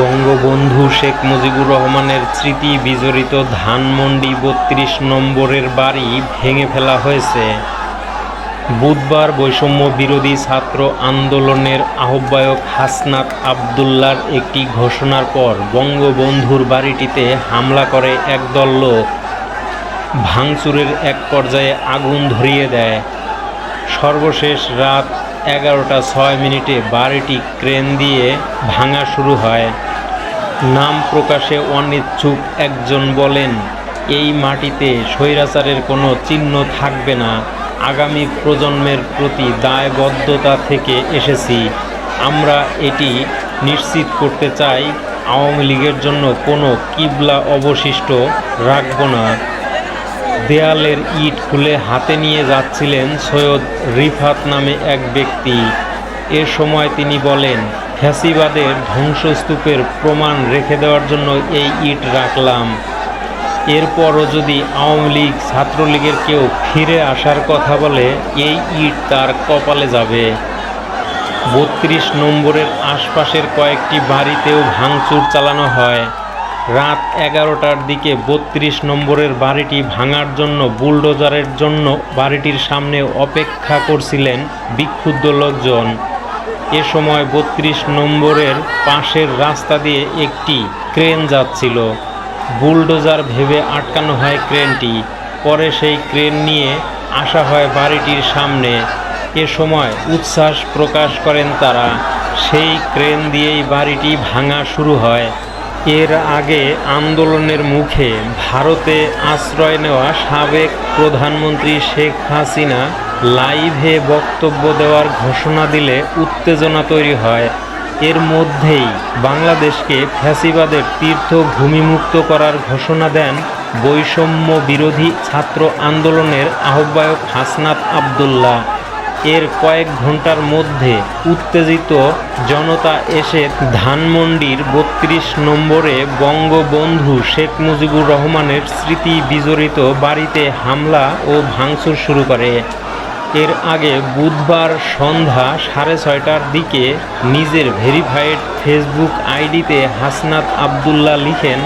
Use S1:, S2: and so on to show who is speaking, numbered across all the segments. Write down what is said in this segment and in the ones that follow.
S1: বঙ্গবন্ধু শেখ মুজিবুর রহমানের স্মৃতি বিজড়িত ধানমন্ডি বত্রিশ নম্বরের বাড়ি ভেঙে ফেলা হয়েছে। বুধবার বৈষম্য বিরোধী ছাত্র আন্দোলনের আহ্বায়ক হাসনাত আবদুল্লার একটি ঘোষণার পর বঙ্গবন্ধুর বাড়িটিতে হামলা করে একদল লোক। ভাঙচুরের এক পর্যায়ে আগুন ধরিয়ে দেয়। সর্বশেষ রাত এগারোটা ছয় মিনিটে বাড়িটি ক্রেন দিয়ে ভাঙা শুরু হয়। নাম প্রকাশে অনিচ্ছুক একজন বলেন, এই মাটিতে স্বৈরাচারের কোনো চিহ্ন থাকবে না। আগামী প্রজন্মের প্রতি দায়বদ্ধতা থেকে এসেছি। আমরা এটি নিশ্চিত করতে চাই, আওয়ামী লীগের জন্য কোনো কিবলা অবশিষ্ট রাখব না। দেয়ালের ইট খুলে হাতে নিয়ে যাচ্ছিলেন সৈয়দ রিফাত নামে এক ব্যক্তি। এ সময় তিনি বলেন ফ্যাসিবাদের ধ্বংসস্তূপের প্রমাণ রেখে দেওয়ার জন্য এই ইট রাখলাম। এরপরও যদি আওয়ামী লীগ ছাত্রলীগের কেউ ফিরে আসার কথা বলে, এই ইট তার কপালে যাবে। বত্রিশ নম্বরের আশপাশের কয়েকটি বাড়িতেও ভাঙচুর চালানো হয়। রাত এগারোটার দিকে বত্রিশ নম্বরের বাড়িটি ভাঙার জন্য বুলডোজারের জন্য বাড়িটির সামনে অপেক্ষা করছিলেন বিক্ষুব্ধ লোকজন। এ সময় বত্রিশ নম্বরের পাশের রাস্তা দিয়ে একটি ক্রেন যাচ্ছিল। বুলডোজার ভেবে আটকানো হয় ক্রেনটি। পরে সেই ক্রেন নিয়ে আসা হয় বাড়িটির সামনে। এ সময় উচ্ছ্বাস প্রকাশ করেন তারা। সেই ক্রেন দিয়েই বাড়িটি ভাঙা শুরু হয়। এর আগে আন্দোলনের মুখে ভারতে আশ্রয় নেওয়া সাবেক প্রধানমন্ত্রী শেখ হাসিনা লাইভে বক্তব্য দেওয়ার ঘোষণা দিলে উত্তেজনা তৈরি হয়। এর মধ্যেই বাংলাদেশকে ফ্যাসিবাদের তীর্থভূমিমুক্ত করার ঘোষণা দেন বৈষম্য বিরোধী ছাত্র আন্দোলনের আহ্বায়ক হাসনাত আবদুল্লাহ। এর কয়েক ঘণ্টার মধ্যে উত্তেজিত জনতা এসে ধানমন্ডির বত্রিশ নম্বরে বঙ্গবন্ধু শেখ মুজিবুর রহমানের স্মৃতি বিজড়িত বাড়িতে হামলা ও ভাঙচুর শুরু করে। এর আগে বুধবার সন্ধ্যা সাড়ে ছয়টার দিকে নিজের ভেরিফাইড ফেসবুক আইডিতে হাসনাত আবদুল্লাহ লিখেন,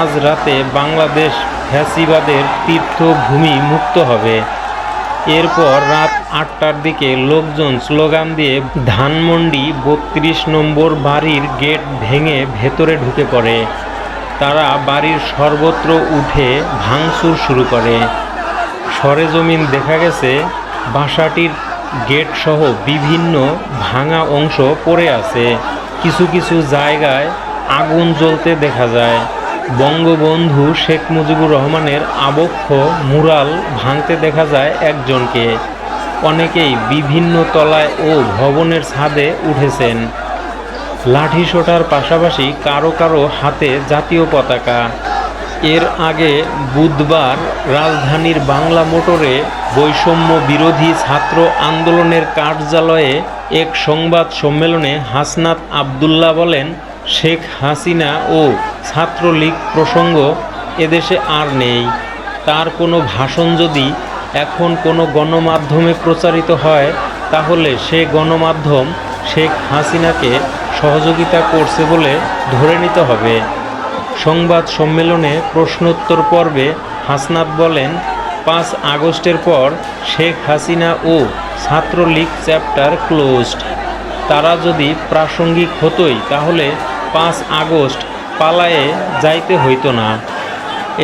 S1: আজ রাতে বাংলাদেশ ফ্যাসিবাদের তীর্থভূমি মুক্ত হবে। এরপর রাত আটটার দিকে লোকজন স্লোগান দিয়ে ধানমন্ডি বত্রিশ নম্বর বাড়ির গেট ভেঙে ভেতরে ঢুকে পড়ে। তারা বাড়ির সর্বত্র উঠে ভাঙচুর শুরু করে। সরেজমিন দেখা গেছে বাসাটির গেট সহ বিভিন্ন ভাঙা অংশ পড়ে আছে। কিছু কিছু জায়গায় আগুন জ্বলতে দেখা যায়। বঙ্গবন্ধু শেখ মুজিবুর রহমানের আবক্ষ মুরাল ভাঙতে দেখা যায় একজনকে। অনেকেই বিভিন্ন তলায় ও ভবনের ছাদে উঠেছেন। লাঠি সোটার পাশাপাশি কারও কারও হাতে জাতীয় পতাকা। এর আগে বুধবার রাজধানীর বাংলা মোটরে বৈষম্য বিরোধী ছাত্র আন্দোলনের কার্যালয়ে এক সংবাদ সম্মেলনে হাসনাত আবদুল্লাহ বলেন, শেখ হাসিনা ও ছাত্রলীগ প্রসঙ্গ এদেশে আর নেই। তার কোনো ভাষণ যদি এখন কোনো গণমাধ্যমে প্রচারিত হয়, তাহলে সে গণমাধ্যম শেখ হাসিনাকে সহযোগিতা করছে বলে ধরে নিতে হবে। সংবাদ সম্মেলনে প্রশ্নোত্তর পর্বে হাসনাত বলেন, পাঁচ আগস্টের পর শেখ হাসিনা ও ছাত্রলীগ চ্যাপ্টার ক্লোজড। তারা যদি প্রাসঙ্গিক হতোই, তাহলে পাঁচ আগস্ট পালায়ে যাইতে হইতো না।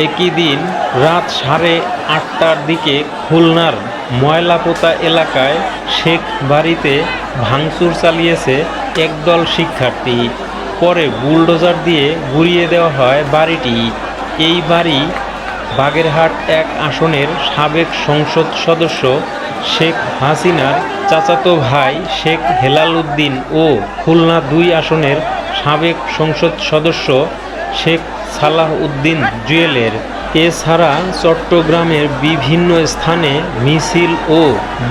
S1: একই দিন রাত সাড়ে আটটার দিকে খুলনার ময়লাপোতা এলাকায় শেখ বাড়িতে ভাঙচুর চালিয়েছে একদল শিক্ষার্থী। পরে বুলডোজার দিয়ে গুড়িয়ে দেওয়া হয় বাড়িটি। এই বাড়ি বাগেরহাট এক আসনের সাবেক সংসদ সদস্য শেখ হাসিনার চাচাতো ভাই শেখ হেলাল উদ্দিন ও খুলনা দুই আসনের সাবেক সংসদ সদস্য শেখ সালাহ উদ্দিন জুয়েলের। এছাড়া চট্টগ্রামের বিভিন্ন স্থানে মিছিল ও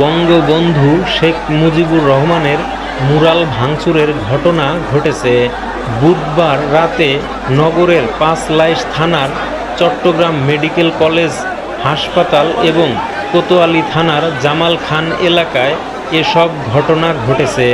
S1: বঙ্গবন্ধু শেখ মুজিবুর রহমানের মুরাল ভাঙচুরের ঘটনা ঘটেছে। বুধবার রাতে নগরের পাঁচলাইশ থানার চট্টগ্রাম মেডিকেল কলেজ, হাসপাতাল এবং কোতোয়ালি থানার জামাল খান এলাকায় এসব ঘটনা ঘটেছে।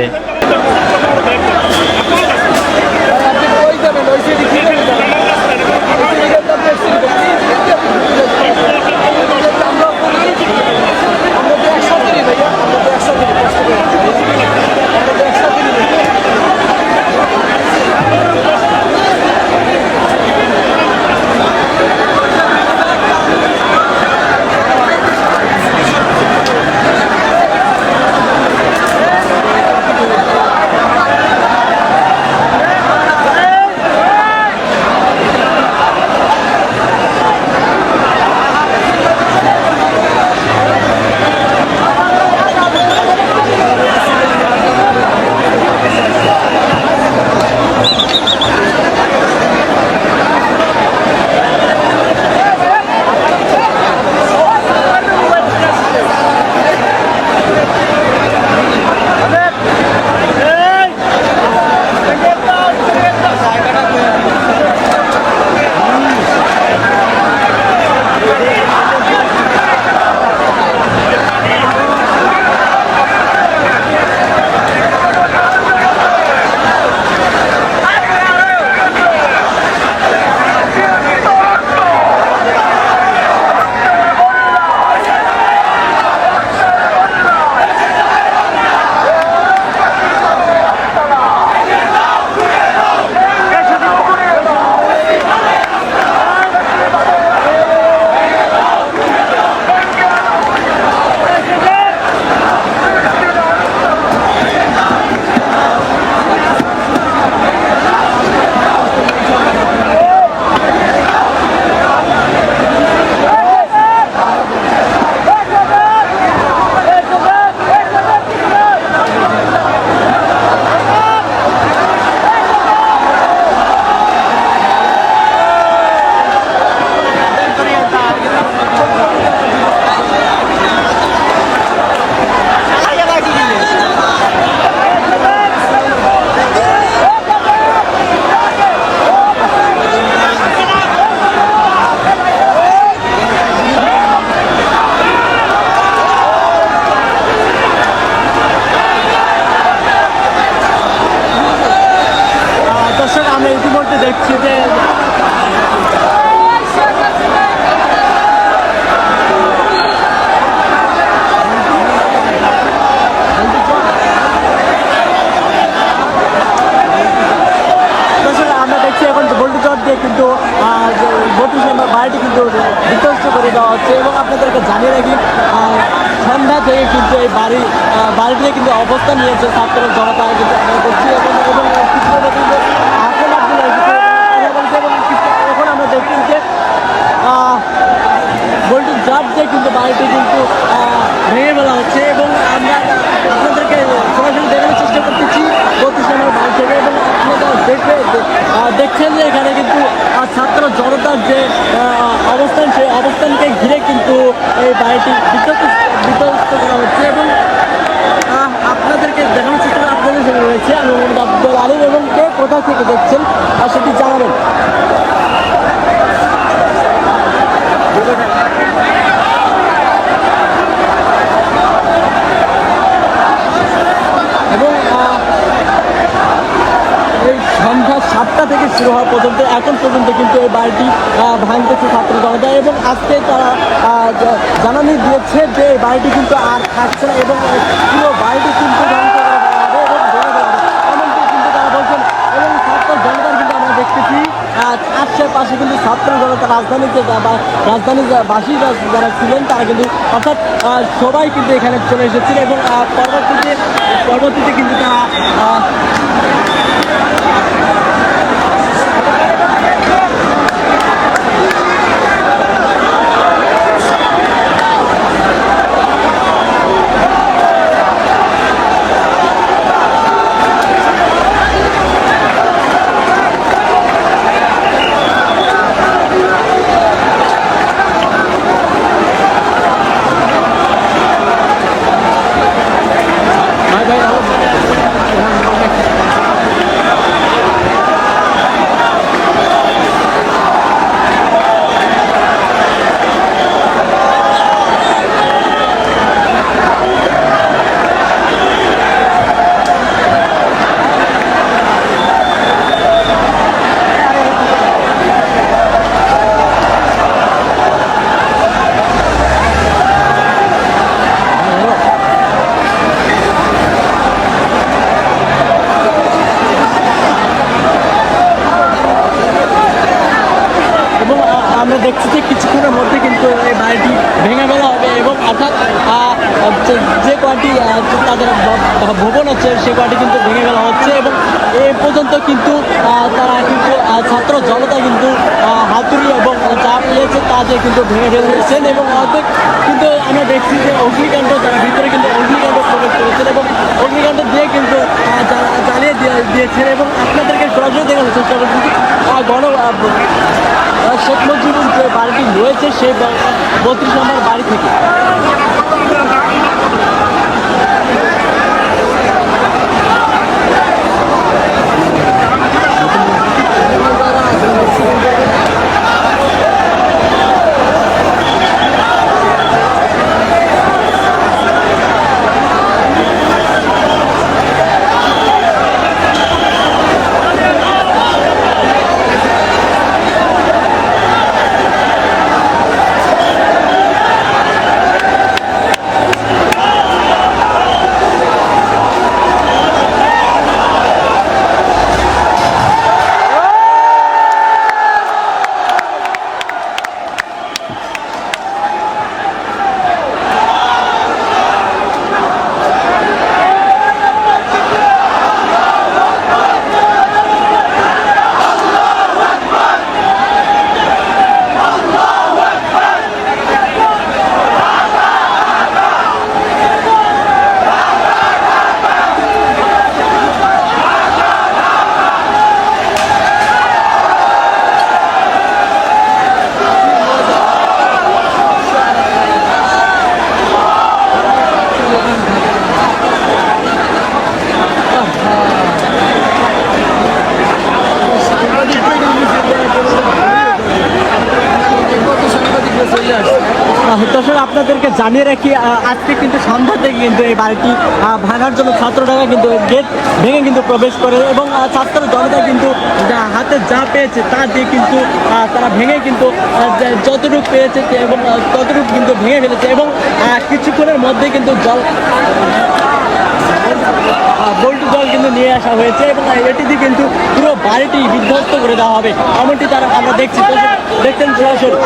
S2: অবস্থান নিয়েছে ছাত্র জনতা কিন্তু আমরা দেখছি এবং এবং কিছু লোক কিন্তু এখন আমরা দেখছি যে আহ, জাপ দিয়ে কিন্তু বাড়িটি কিন্তু ভেঙে ফেলা হচ্ছে এবং আমরা আপনাদেরকে সরাসরি দেখানোর চেষ্টা করতেছি বত্রিশ নম্বর বাড়ি থেকে এবং আপনারা দেখবে দেখছেন যে এখানে কিন্তু ছাত্র জনতার যে অবস্থান সেই অবস্থানকে ঘিরে কিন্তু এই বাড়িটি বিধ্বস্ত বিধ্বস্ত করা হচ্ছে এবং সঙ্গে রয়েছে আমি মোহাম্মদ আব্দুল আলিম এবং কে কোথা থেকে দেখছেন? আর সেটি জানাবেন। এবং এই সন্ধ্যা সাতটা থেকে শুরু হওয়া পর্যন্ত, এখন পর্যন্ত কিন্তু এই বাড়িটি ভাঙতেছে ছাত্র জনতা এবং আজকে তারা জানানি দিয়েছে যে এই বাড়িটি কিন্তু আর থাকছে না এবং পুরো বাড়িটি কিন্তু ধ্বংস করে দেওয়া হবে এবং ভেঙে দেওয়া হবে এমনটি কিন্তু তারা বলছেন এবং ছাত্র জনতার কিন্তু আমরা দেখতেছি আহ, আশেপাশে কিন্তু ছাত্র জনতা রাজধানীতে রাজধানীবাসী যারা ছিলেন, তারা কিন্তু অর্থাৎ সবাই কিন্তু এখানে চলে এসেছিল এবং পরবর্তীতে পরবর্তীতে কিন্তু তারা আহ, ভাই ভাই ভালো। এবং আ- আমরা দেখছি যে কিছুক্ষণের মধ্যে কিন্তু এই বাড়িটি ভেঙে ফেলা হবে এবং অর্থাৎ আ, যে- কয়টি তাদের ভবন আছে সে কয়টি কিন্তু ভেঙে ফেলা হচ্ছে এবং এ পর্যন্ত কিন্তু তারা কিন্তু ছাত্র জনতা কিন্তু হাতুড়ি এবং যা পেয়েছে তা দিয়ে কিন্তু ভেঙে ফেলেছেন এবং অর্ধেক কিন্তু আমরা দেখছি যে অগ্নিকাণ্ড, যারা ভিতরে কিন্তু অগ্নিকাণ্ড প্রবেশ করেছেন এবং অগ্নিকাণ্ড দিয়ে কিন্তু জ্বালিয়ে দিয়ে- দিয়েছেন এবং আপনাদেরকে সরাসরি দেখানোর চেষ্টা করছি গণ শেখ মুজিবুর যে বাড়িটি রয়েছে, সেই বত্রিশ নম্বর বাড়ি থেকে আহ, দর্শক আপনাদেরকে জানিয়ে রাখি আজকে কিন্তু সন্ধ্যা থেকে কিন্তু এই বাড়িটি ভাঙার জন্য ছাত্ররা কিন্তু গেট ভেঙে কিন্তু প্রবেশ করে এবং ছাত্র জনতা কিন্তু হাতে যা পেয়েছে তা দিয়ে কিন্তু তারা ভেঙে কিন্তু যতটুকু পেয়েছে এবং ততটুকু কিন্তু ভেঙে ফেলেছে এবং কিছুক্ষণের মধ্যে কিন্তু জল বল্টু জল কিন্তু নিয়ে আসা হয়েছে এবং এটি দিয়ে কিন্তু পুরো বাড়িটি বিধ্বস্ত করে দেওয়া হবে। এমনটি তারা, আমরা দেখছি। দেখছেন সরাসরি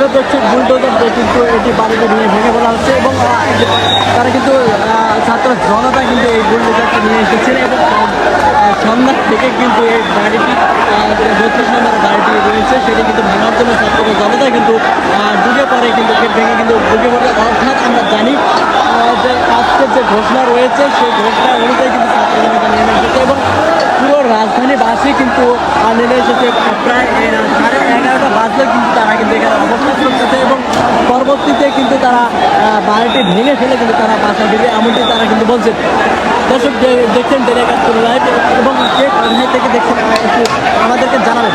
S2: আমরা দেখছি বুলডোজার দিয়ে কিন্তু এটি বাড়িতে নিয়ে ভেঙে ফেলা হচ্ছে এবং তারা কিন্তু ছাত্র জনতা কিন্তু এই বুলডোজারটি নিয়ে এসেছেন এবং সন্ধ্যা থেকে কিন্তু এই বাড়িটি বত্রিশ নম্বর বাড়িটি রয়েছে, সেটি কিন্তু ভাঙার জন্য ছাত্র জনতা কিন্তু ঢুকে পড়ে কিন্তু ভেঙে কিন্তু ঢুকে পড়ে। অর্থাৎ আমরা জানি যে আজকের যে ঘোষণা রয়েছে, সেই ঘোষণা অনুযায়ী কিন্তু ছাত্র জনতা নেমে এসেছে এবং পুরো রাজধানীবাসী কিন্তু নেমে এসেছে। প্রায় সাড়ে এগারোটা বাজলে কিন্তু তারা কিন্তু এখানে অবস্থান চেষ্টা এবং পরবর্তীতে কিন্তু তারা বাড়িটি ভেঙে ফেলে কিন্তু তারা বাসা দিবে এমনটি তারা কিন্তু বলছে দর্শক দেখছেন ডেলে কাজপুর লাইভ এবং কে কোথায় থেকে দেখছেন আমাদেরকে জানাবেন।